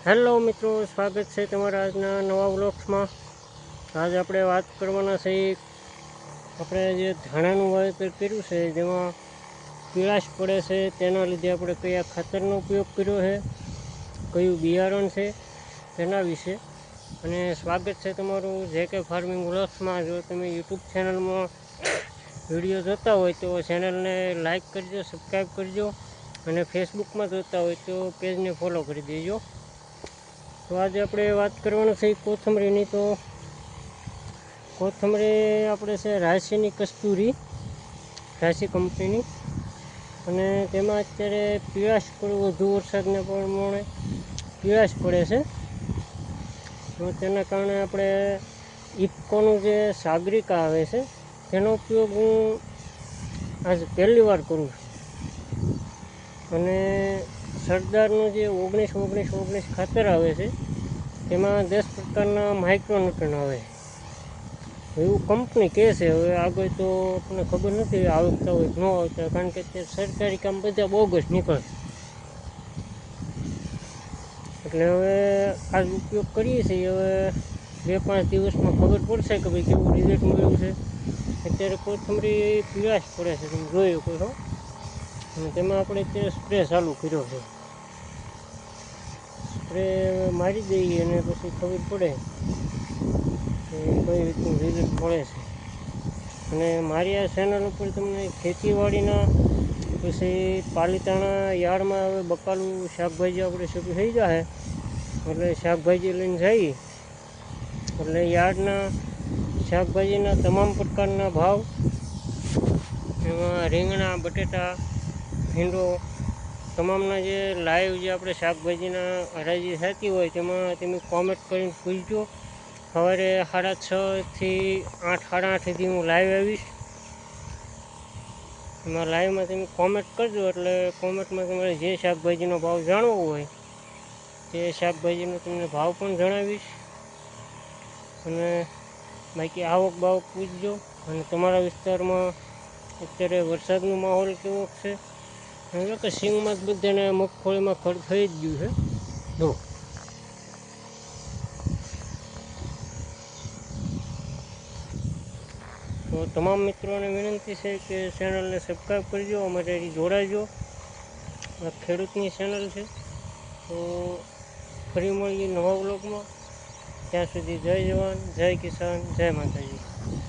Hello મિત્રો, સ્વાગત છે તમારા આજના નવા બ્લોક્સમાં આજ આપણે વાત કરવાના છે આપણે જે ધાણાનું વાવેતર કર્યું છે, જેમાં પીળાશ પડે છે, તેના લીધે આપણે કયા ખાતરનો ઉપયોગ કર્યો છે, કયું બિયારણ છે, તેના વિશે. અને સ્વાગત છે તમારું જે કે ફાર્મિંગ બ્લોક્સમાં જો તમે યુટ્યુબ ચેનલમાં વીડિયો જોતા હોય તો ચેનલને લાઈક કરજો, સબસ્ક્રાઈબ કરજો અને ફેસબુકમાં જોતા હોય તો પેજને ફોલો કરી દેજો. તો આજે આપણે વાત કરવાનું છે કોથમરીની. તો કોથમરી આપણે છે રાશિની કસ્તુરી રાશિ કંપનીની. અને તેમાં અત્યારે પીળાશ પણ વધુ વરસાદને પ્રમાણે પીળાશ પડે છે. તો તેના કારણે આપણે ઇફકોનું જે સાગરિકા આવે છે, તેનો ઉપયોગ હું આજ પહેલી વાર કરું છું. અને સરદારનું જે ઓગણીસ ઓગણીસ ઓગણીસ ખાતર આવે છે, તેમાં દસ પ્રકારના માઇક્રોન્યુટ્રન આવે. એવું કંપની કહે છે, હવે આગળ તો આપણને ખબર નથી આવતા હોય ન આવતા કારણ કે તે સરકારી કામ બધા બોગસ નીકળે. એટલે હવે આ ઉપયોગ કરીએ છીએ, હવે બે, પાંચ દિવસમાં ખબર પડશે કે ભાઈ કેવું રિઝલ્ટ મળ્યું છે. અત્યારે કોથમરી પીળાશ પડે છે, તમે જોયું કોઈ અને તેમાં આપણે અત્યારે સ્પ્રે ચાલુ કર્યો છે. સ્પ્રે મારી દઈએ અને પછી ખબર પડે કે કઈ રીતનું રિઝલ્ટ મળે છે. અને મારી આ ચેનલ ઉપર તમને ખેતીવાડીના પછી પાલીતાણા યાર્ડમાં હવે બકાલું શાકભાજી આપણે શરૂ થઈ જાય એટલે શાકભાજી લઈને જઈએ એટલે યાર્ડના શાકભાજીના તમામ પ્રકારના ભાવ, એમાં રીંગણા, બટેટા ભીંડો તમામના જે લાઈવ જે આપણે શાકભાજીના હરાજી થતી હોય તેમાં તમે કોમેન્ટ કરીને પૂછજો. સવારે સાડા છથી આઠ, સાડા આઠ સુધી હું લાઈવ આવીશ. એમાં લાઈવમાં તમે કોમેન્ટ કરજો એટલે કોમેન્ટમાં તમારે જે શાકભાજીનો ભાવ જાણવો હોય તે શાકભાજીનો તમને ભાવ પણ જણાવીશ. અને બાકી આવક બાવક પૂછજો. અને તમારા વિસ્તારમાં અત્યારે વરસાદનો માહોલ કેવો છે? હવે કે સિંગમાં જ બધાને મગફળીમાં ખડ થઈ જ ગયું છે. જો. તો તમામ મિત્રોને વિનંતી છે કે ચેનલને સબસ્ક્રાઈબ કરજો, અમારે જોડાજો. આ ખેડૂતની ચેનલ છે. તો ફરી મળીએ નવા બ્લોગમાં ત્યાં સુધી જય જવાન, જય કિસાન, જય માતાજી.